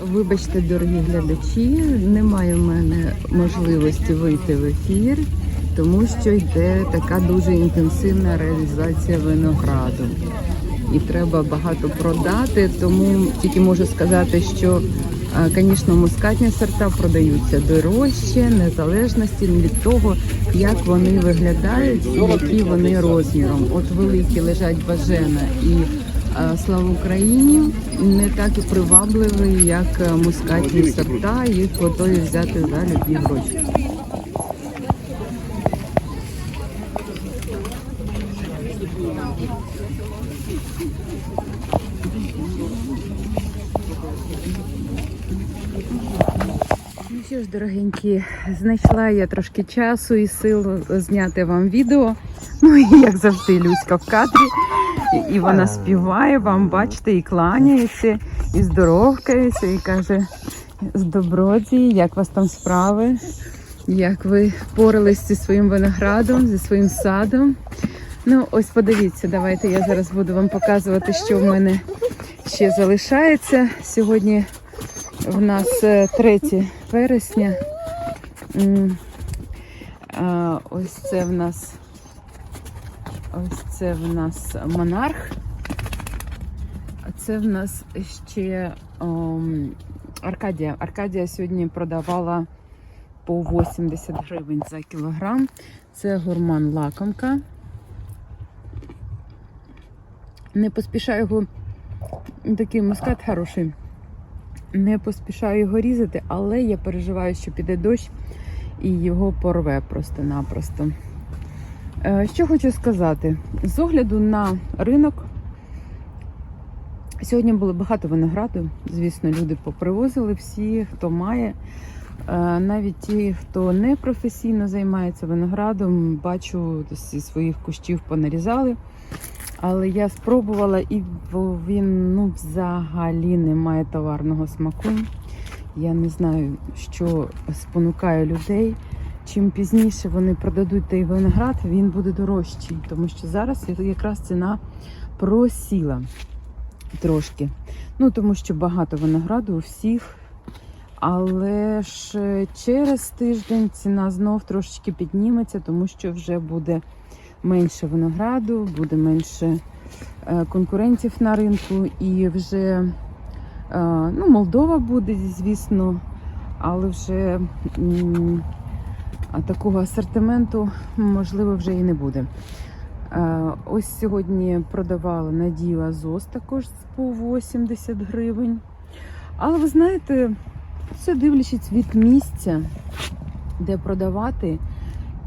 Вибачте, дорогі глядачі, немає в мене можливості вийти в ефір, тому що йде така дуже інтенсивна реалізація винограду. І треба багато продати, тому тільки можу сказати, що, звісно, мускатні сорта продаються дорожче, незалежності від того, як вони виглядають і які вони розміром. От великі лежать бажена і слава Україні не так і привабливі, як е, мускатні сорта. Їх готові взяти за любі гроші. Ну що ж, дорогенькі, знайшла я трошки часу і сил зняти вам відео. Ну і як завжди, Люська в кадрі. І- вона співає вам, бачите, і кланяється, і здоровкається, і каже: з добродії, як у вас там справи? Як ви впорались зі своїм виноградом, зі своїм садом? Ну, ось подивіться, давайте я зараз буду вам показувати, що в мене ще залишається. Сьогодні в нас е, 3 вересня. Ось це в нас ось це в нас монарх. А це в нас ще ом, Аркадія. Аркадія сьогодні продавала по 80 гривень за кілограм. Це гурман лакомка. Не поспішаю його такий мускат хороший. Не поспішаю його різати, але я переживаю, що піде дощ і його порве просто-напросто. Е, Що хочу сказати? З огляду на ринок. Сьогодні було багато винограду. Звісно, люди попривозили всі, хто має. Е, Навіть ті, хто не професійно займається виноградом, бачу, зі своїх кущів понарізали. Але я спробувала і він ну, взагалі не має товарного смаку. Я не знаю, що спонукає людей. Чим пізніше вони продадуть той виноград, він буде дорожчий, тому що зараз якраз ціна просіла трошки. Ну, тому що багато винограду у всіх. Але ж через тиждень ціна знов трошечки підніметься, тому що вже буде менше винограду, буде менше е, конкурентів на ринку, і вже е, ну, Молдова буде, звісно, але вже а такого асортименту можливо вже і не буде. Е, Ось сьогодні продавала Надію Азос також по 80 гривень. Але ви знаєте, все дивлячись від місця, де продавати,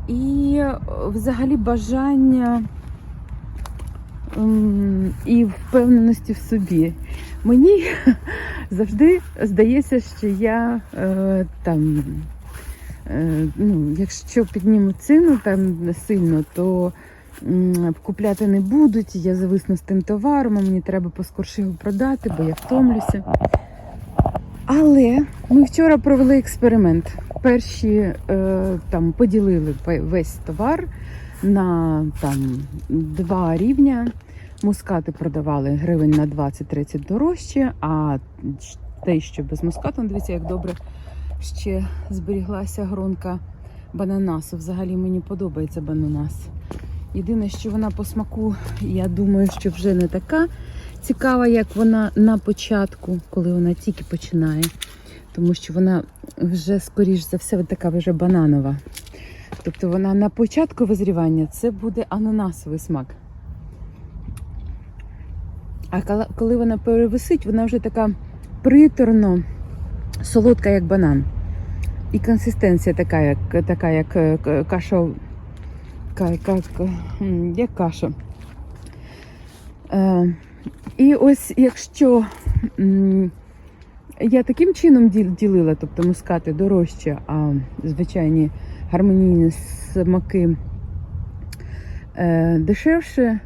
і взагалі бажання і впевненості в собі. Мені завжди здається, що я е, там, ну, якщо підніму ціну там сильно, то купляти не будуть. Я зависну з тим товаром, а мені треба поскорше його продати, бо я втомлюся. Але ми вчора провели експеримент. Перші е, там поділили весь товар на там два рівня. Мускати продавали гривень на 20-30 дорожче, а те, що без мускату, дивіться, як добре ще зберіглася гронка бананасу. Взагалі мені подобається бананас. Єдине, що вона по смаку, я думаю, що вже не така цікава, як вона на початку, коли вона тільки починає. Тому що вона вже, скоріш за все, така вже бананова. Тобто вона на початку визрівання це буде ананасовий смак. А коли- вона перевисить, вона вже така приторно солодка, як банан. І консистенція така, як, така, як е, каша. Як каша. Е, і ось якщо я таким чином ділила, тобто мускати дорожче, а звичайні гармонійні смаки е, дешевше,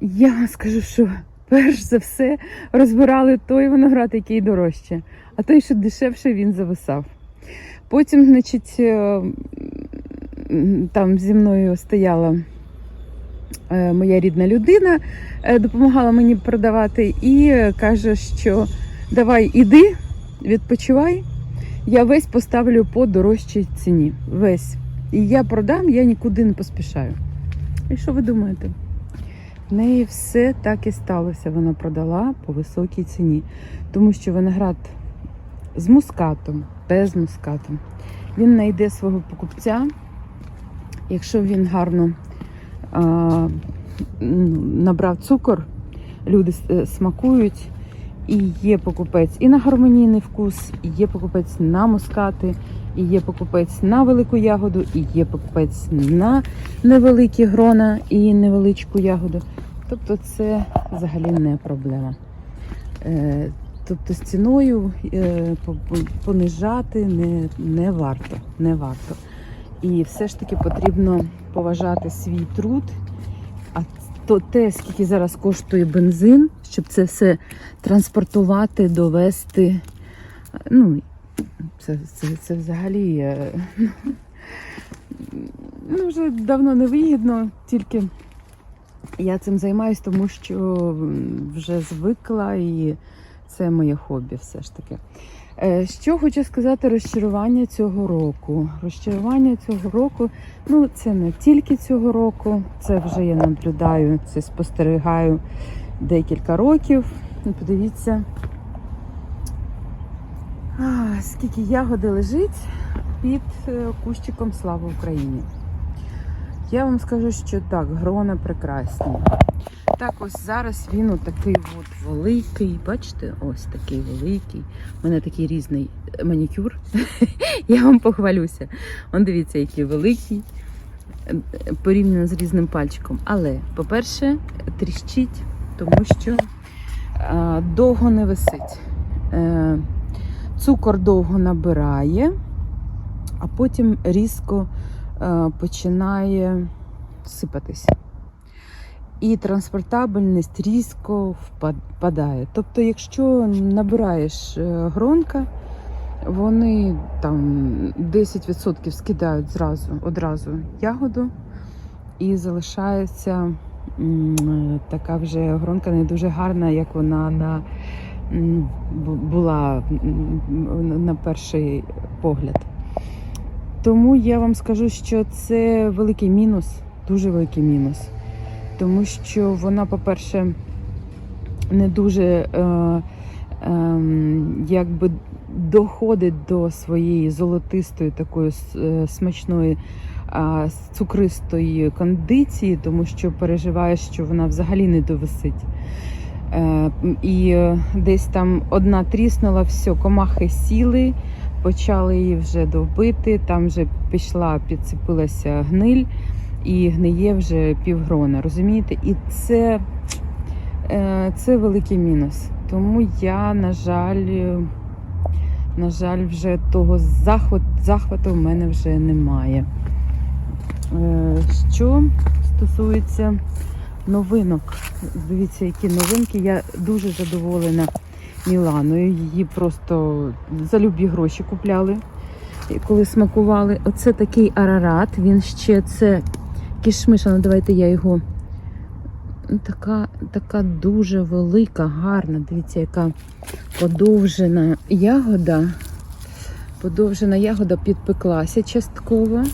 я скажу, що перш за все розбирали той виноград, який дорожче, а той, що дешевше, він зависав. Потім, значить, е, там зі мною стояла е, моя рідна людина, е, допомагала мені продавати, і каже, що Давай, іди, відпочивай. Я весь поставлю по дорожчій ціні. Весь. І я продам, я нікуди не поспішаю. І що ви думаєте? В неї все так і сталося. Вона продала по високій ціні. Тому що виноград з мускатом, без мускату. Він знайде свого покупця, якщо він гарно а, набрав цукор, люди е, смакують, і є покупець і на гармонійний вкус, і є покупець на мускати, і є покупець на велику ягоду, і є покупець на невеликі грона і невеличку ягоду. Тобто це взагалі не проблема. Е, Тобто з ціною е, по- по- понижати не, не варто. Не варто. І все ж таки потрібно поважати свій труд. А то те, скільки зараз коштує бензин, щоб це все транспортувати, довести. Ну, це, це, це взагалі е, ну, вже давно не вигідно, тільки я цим займаюся, тому що вже звикла і це моє хобі все ж таки. Е, Що хочу сказати, розчарування цього року. Розчарування цього року, ну це не тільки цього року, це вже я наблюдаю, це спостерігаю декілька років. Ну, Подивіться, скільки ягоди лежить під е, кущиком Слава Україні. Я вам скажу, що так, грона прекрасні. Так, ось зараз він отакий от великий. Бачите, ось такий великий. У мене такий різний манікюр. Я вам похвалюся. Он дивіться, який великий порівняно з різним пальчиком. Але, по-перше, тріщить, тому що е, довго не висить. Е, цукор довго набирає, а потім різко починає сипатися. І транспортабельність різко впад- впадає. Тобто, якщо набираєш е, гронка, вони там 10% скидають зразу, одразу ягоду, і залишається е, така вже гронка не дуже гарна, як вона на, була на перший погляд. Тому я вам скажу, що це великий мінус, дуже великий мінус. Тому що вона, по-перше, не дуже е, е, якби доходить до своєї золотистої, такої е, смачної цукристої кондиції, тому що переживаєш, що вона взагалі не довисить. Е, і е, десь там одна тріснула, все, комахи сіли, почали її вже довбити, там вже пішла, підцепилася гниль і гниє вже півгрона, розумієте? І це, е, це великий мінус. Тому я, на жаль, на жаль, вже того захват, захвату в мене вже немає. Е, Що стосується новинок, дивіться, які новинки. Я дуже задоволена Міланою. Її просто за любі гроші купляли, коли смакували. Оце такий арарат. Він ще це кішмиша. Ну давайте я його. Ну, Така, така дуже велика, гарна. Дивіться, яка подовжена ягода. Подовжена ягода підпеклася частково,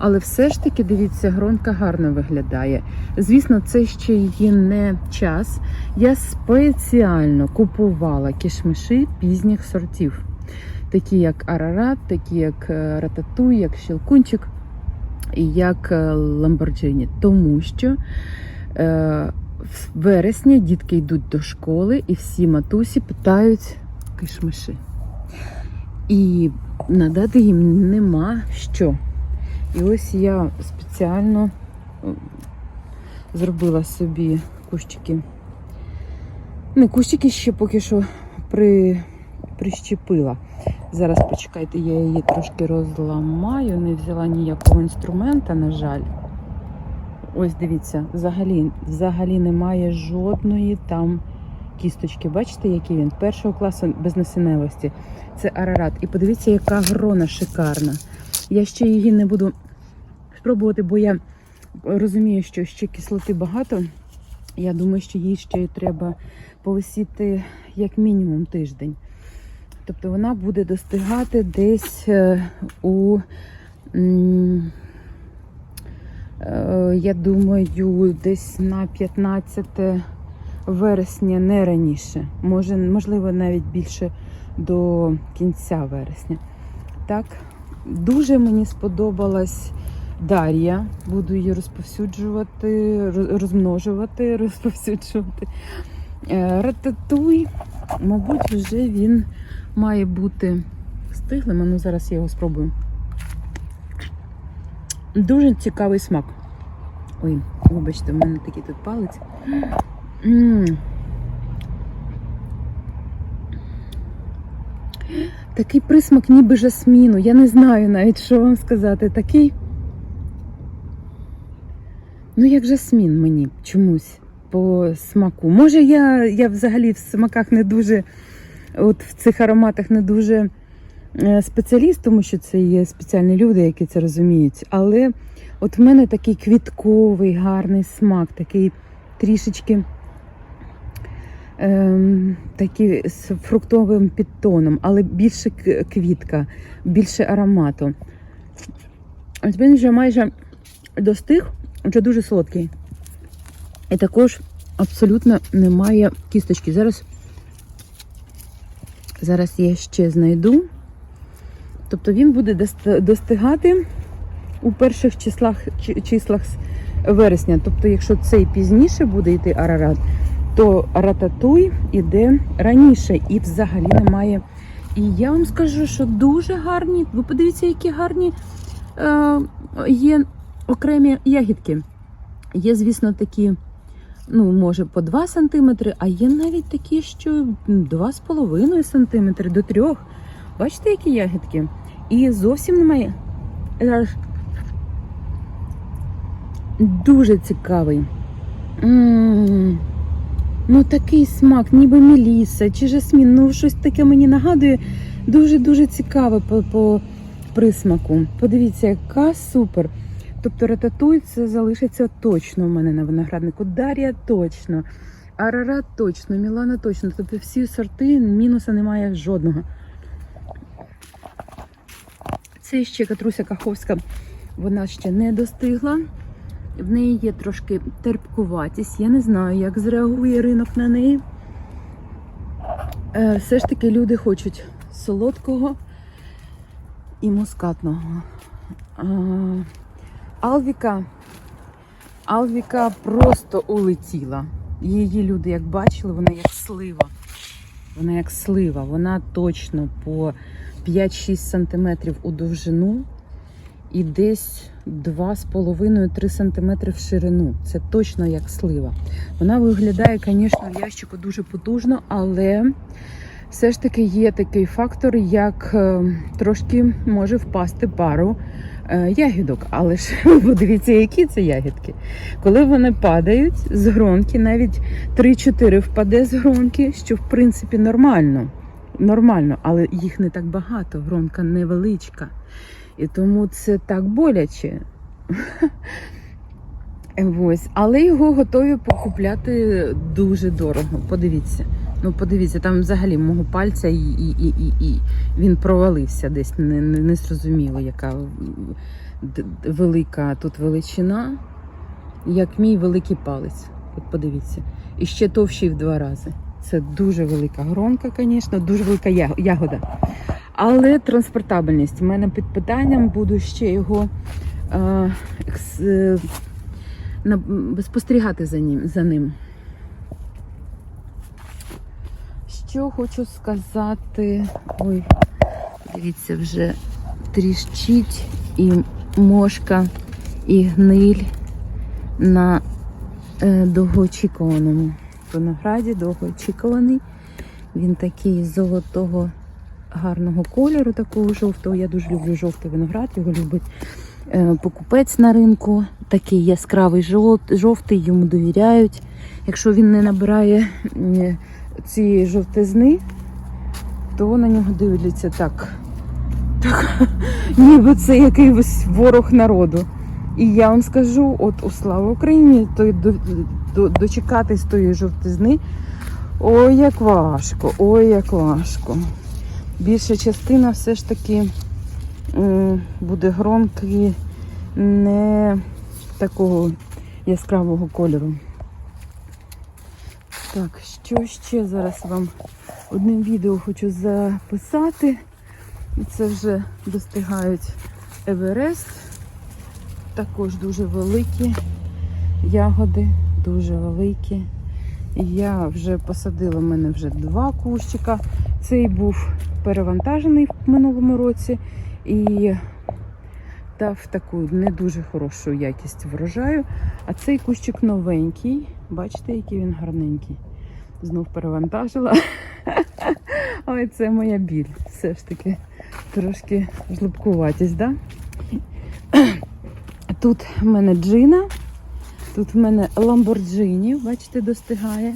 але все ж таки, дивіться, гронка гарно виглядає. Звісно, це ще її не час. Я спеціально купувала кішмиші пізніх сортів, такі як арарат, такі як е, рататуй, як щелкунчик і як е, ламборджині. Тому що е, в вересні дітки йдуть до школи і всі матусі питають кишмиші. І надати їм нема що. І ось я спеціально е, зробила собі кущики. Не кущики ще поки що при, прищепила. Зараз почекайте, я її трошки розламаю, не взяла ніякого інструмента, на жаль. Ось дивіться, взагалі, взагалі немає жодної там кісточки. Бачите, який він? Першого класу без насінневості. Це арарат. І подивіться, яка грона шикарна. Я ще її не буду спробувати, бо я розумію, що ще кислоти багато. Я думаю, що їй ще треба повисіти як мінімум тиждень. Тобто вона буде достигати десь е, у, е, я думаю, десь на 15 вересня, не раніше. Може, можливо, навіть більше до кінця вересня. Так, дуже мені сподобалась Дар'я. Буду її розповсюджувати, розмножувати, розповсюджувати. Е, Рататуй, мабуть, вже він має бути стиглим. Ну, зараз я його спробую. Дуже цікавий смак. Ой, вибачте, в мене такий тут палець. Такий присмак ніби жасміну. Я не знаю навіть, що вам сказати. Такий. Ну, як жасмін мені чомусь по смаку. Може, я, я взагалі в смаках не дуже, от в цих ароматах не дуже е, спеціаліст, тому що це є спеціальні люди, які це розуміють. Але от в мене такий квітковий, гарний смак, такий трішечки ем, такий з фруктовим підтоном, але більше квітка, більше аромату. От він вже майже достиг, вже дуже солодкий. І також абсолютно немає кісточки. Зараз, зараз я ще знайду. Тобто він буде достигати у перших числах, числах вересня. Тобто, якщо цей пізніше буде йти арарат, то рататуй іде раніше і взагалі немає. І я вам скажу, що дуже гарні. Ви подивіться, які гарні е, є окремі ягідки. Є, звісно, такі, ну, може, по 2 см, а є навіть такі, що 2,5 см до 3 Бачите, які ягідки? І зовсім немає. Зараз Дуже цікавий. Ну, такий смак, ніби меліса чи жасмін. Ну, щось таке мені нагадує. Дуже-дуже цікаве по, по присмаку. Подивіться, яка супер. Тобто рататуй це залишиться точно у мене на винограднику. Дар'я точно, Арарат точно, Мілана точно. Тобто всі сорти, мінуса немає жодного. Це ще Катруся Каховська, вона ще не достигла. В неї є трошки терпкуватість. Я не знаю, як зреагує ринок на неї. Е, Все ж таки люди хочуть солодкого і мускатного. Алвіка. Алвіка просто улетіла. Її люди, як бачили, вона як слива. Вона як слива. Вона точно по 5-6 см у довжину і десь 2,5-3 см в ширину. Це точно як слива. Вона виглядає, звісно, в ящику дуже потужно, але все ж таки є такий фактор, як е, трошки може впасти пару е, ягідок. Але ж подивіться, які це ягідки. Коли вони падають з гронки, навіть 3-4 впаде з гронки, що в принципі нормально. Нормально, але їх не так багато, гронка невеличка. І тому це так боляче. Ось. Але його готові покупляти дуже дорого. Подивіться. Ну, подивіться, там взагалі мого пальця і, і, і, і, і він провалився десь. Не, не, не зрозуміло, яка велика тут величина, як мій великий палець. От подивіться. І ще товщий в два рази. Це дуже велика гронка, звісно, дуже велика ягода. Але транспортабельність. У мене під питанням буду ще його е, е, спостерігати за ним, за ним. Що хочу сказати. Ой, дивіться, вже тріщить і мошка, і гниль на е, довгоочікуваному винограді, довгоочікуваний. Він такий золотого гарного кольору, такого жовтого. Я дуже люблю жовтий виноград, його любить е, покупець на ринку. Такий яскравий жовтий, йому довіряють. Якщо він не набирає цієї жовтизни, то на нього дивляться так. так ніби це якийсь ворог народу. І я вам скажу: от у слава Україні, то дочекатись тої жовтизни Ой, як важко, ой, як важко. Більша частина все ж таки буде гронки не такого яскравого кольору. Так, що ще зараз вам одним відео хочу записати. І Це вже достигають Еверест. Також дуже великі ягоди, дуже великі. Я вже посадила в мене вже два кущика. Цей був перевантажений в минулому році і дав таку не дуже хорошу якість врожаю. А цей кущик новенький. Бачите, який він гарненький. Знов перевантажила. Ой, це моя біль. Все ж таки трошки жлобкуватість, да? Тут в мене джина, тут в мене ламборджині, бачите, достигає.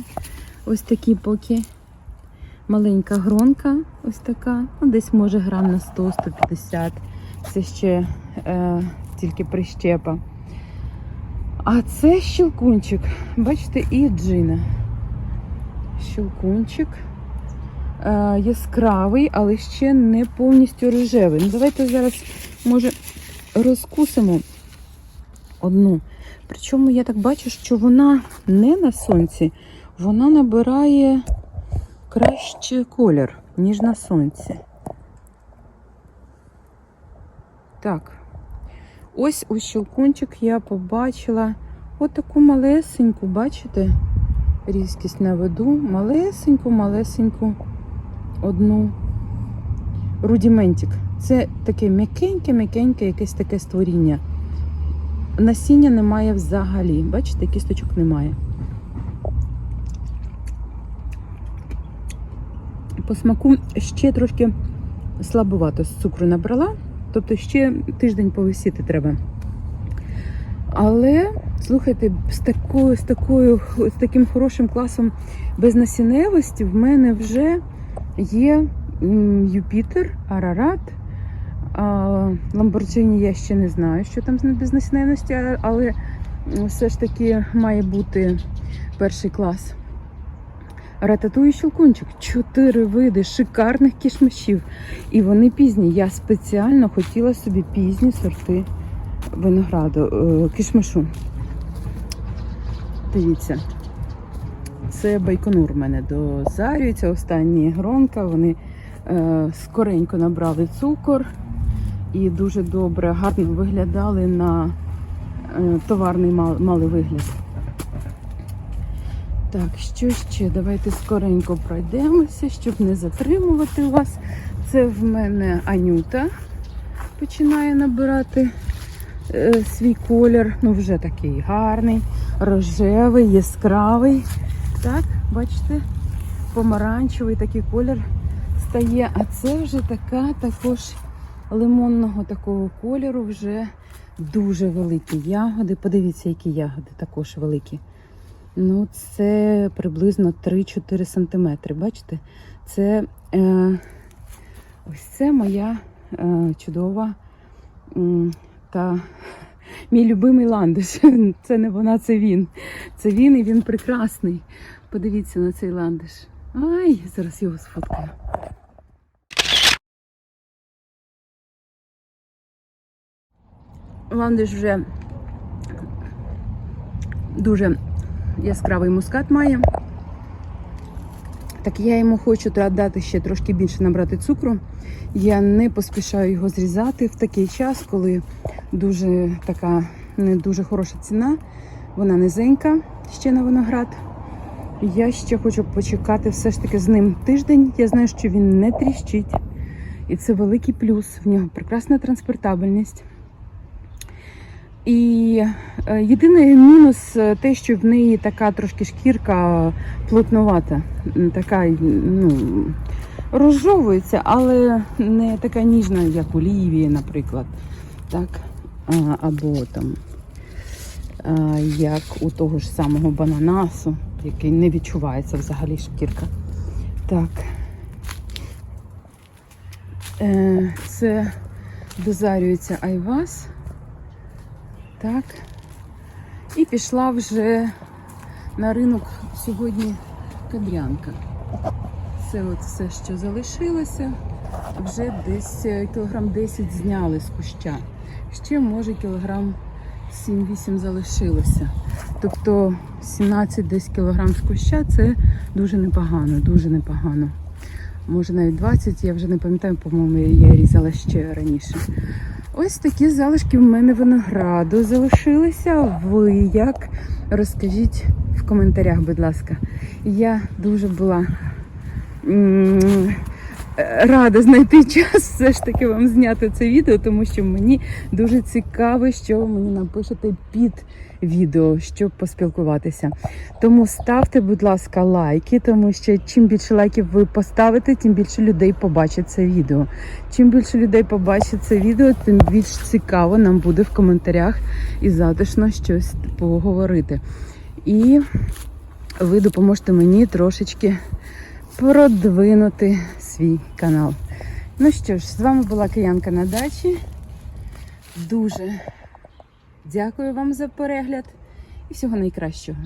Ось такі поки. Маленька гронка, ось така. Ну, десь може грам на 100-150. Це ще е, тільки прищепа. А це щелкунчик. Бачите, і джина. Щелкунчик. Е, яскравий, але ще не повністю рожевий. Ну, давайте зараз, може, розкусимо одну. Причому я так бачу, що вона не на сонці, вона набирає краще колір, ніж на сонці. Так. Ось у щелкунчик я побачила отаку малесеньку, бачите? Різкість наведу. Малесеньку, малесеньку одну рудіментик. Це таке м'якеньке-м'якеньке якесь таке створіння. Насіння немає взагалі. Бачите, кісточок немає. По смаку ще трошки слабовато з цукру набрала, тобто ще тиждень повисіти треба. Але, слухайте, з такою, з такою, з таким хорошим класом безнасінневості в мене вже є Юпітер, Арарат. Ламборджині я ще не знаю, що там з безнасінневості, але все ж таки має бути перший клас. Рататуй щелкунчик. Чотири види шикарних кішмишів. І вони пізні. Я спеціально хотіла собі пізні сорти винограду, е, кішмишу. Дивіться. Це байконур в мене дозарюється. Останні гронка. Вони е, скоренько набрали цукор і дуже добре, гарно виглядали на е, товарний мал- малий вигляд. Так, що ще? Давайте скоренько пройдемося, щоб не затримувати вас. Це в мене Анюта починає набирати е, свій колір. Ну, вже такий гарний, рожевий, яскравий. Так, бачите, помаранчевий такий колір стає. А це вже така також лимонного такого кольору, вже дуже великі ягоди. Подивіться, які ягоди також великі. Ну, це приблизно 3-4 сантиметри. Бачите? Це е, ось це моя е, чудова та мій любимий ландиш. Це не вона, це він. Це він і він прекрасний. Подивіться на цей ландиш. Ай, зараз його сфоткаю. Ландиш вже дуже яскравий мускат має. Так я йому хочу дати ще трошки більше набрати цукру. Я не поспішаю його зрізати в такий час, коли дуже така не дуже хороша ціна. Вона низенька ще на виноград. Я ще хочу почекати все ж таки з ним тиждень. Я знаю, що він не тріщить. І це великий плюс. В нього прекрасна транспортабельність. І е, єдиний мінус е, те, що в неї така трошки шкірка плотнувата, така ну, розжовується, але не така ніжна, як у Лівії, наприклад. Так? Або там як у того ж самого бананасу, який не відчувається взагалі шкірка. Так. Е, це дозарюється айвас. Так. І пішла вже на ринок сьогодні кадрянка. Це от все, що залишилося. Вже десь е, кілограм 10 зняли з куща. Ще може кілограм 7-8 залишилося. Тобто 17 десь кілограм з куща це дуже непогано, дуже непогано. Може навіть 20, я вже не пам'ятаю, по-моєму, я різала ще раніше. Ось такі залишки в мене винограду залишилися. Ви як? Розкажіть в коментарях, будь ласка. Я дуже була рада знайти час все ж таки вам зняти це відео, тому що мені дуже цікаво, що ви мені напишете під відео, щоб поспілкуватися. Тому ставте, будь ласка, лайки, тому що чим більше лайків ви поставите, тим більше людей побачить це відео. Чим більше людей побачить це відео, тим більш цікаво нам буде в коментарях і затишно щось поговорити. І ви допоможете мені трошечки продвинути свій канал. Ну що ж, з вами була Киянка на дачі. Дуже дякую вам за перегляд і всього найкращого.